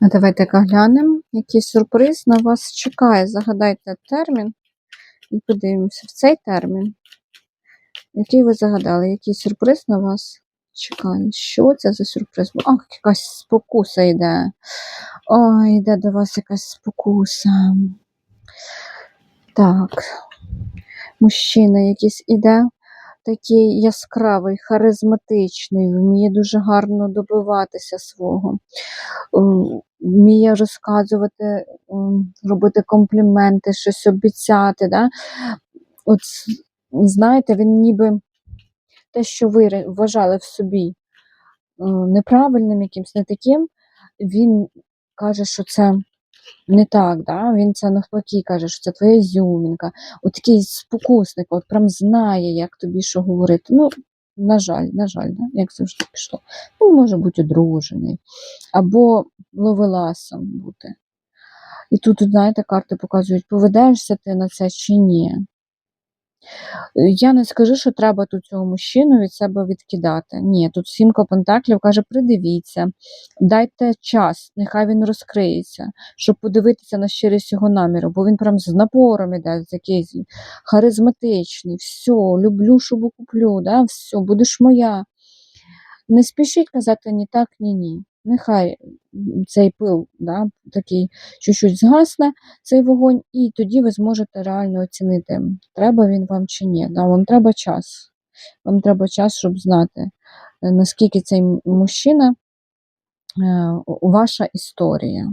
Давайте-ка глянемо, який сюрприз на вас чекає. Загадайте термін і подивимося в цей термін. Який ви загадали? Який сюрприз на вас чекає? Що це за сюрприз? Ах, якась спокуса йде. Ой, йде до вас якась спокуса. Так. Мужчина якийсь іде, такий яскравий, харизматичний, вміє дуже гарно добиватися свого, вміє розказувати, робити компліменти, щось обіцяти. Да? От, знаєте, він ніби те, що ви вважали в собі е, неправильним якимсь, не таким, він каже, що це не так, да? він це навпаки каже, що це твоя зюмінка. От такий спокусник, от прям знає, як тобі що говорити. Ну, на жаль, на жаль, да? як завжди пішло. Він може бути одружений, або ловеласом бути. І тут, знаєте, карти показують, поведешся ти на це чи ні. Я не скажу, що треба тут цього мужчину від себе відкидати. Ні, тут сімка пентаклів каже: придивіться, дайте час, нехай він розкриється, щоб подивитися на щирість його наміру, бо він прям з напором іде, якийсь харизматичний, все, люблю, шубу куплю, да, все, будеш моя. Не спішіть казати ні так, ні ні. Нехай цей пил да, такий що щось згасне, цей вогонь, і тоді ви зможете реально оцінити, треба він вам чи ні. Да, вам треба час. Вам треба час, щоб знати, е, наскільки цей мужчина е, ваша історія.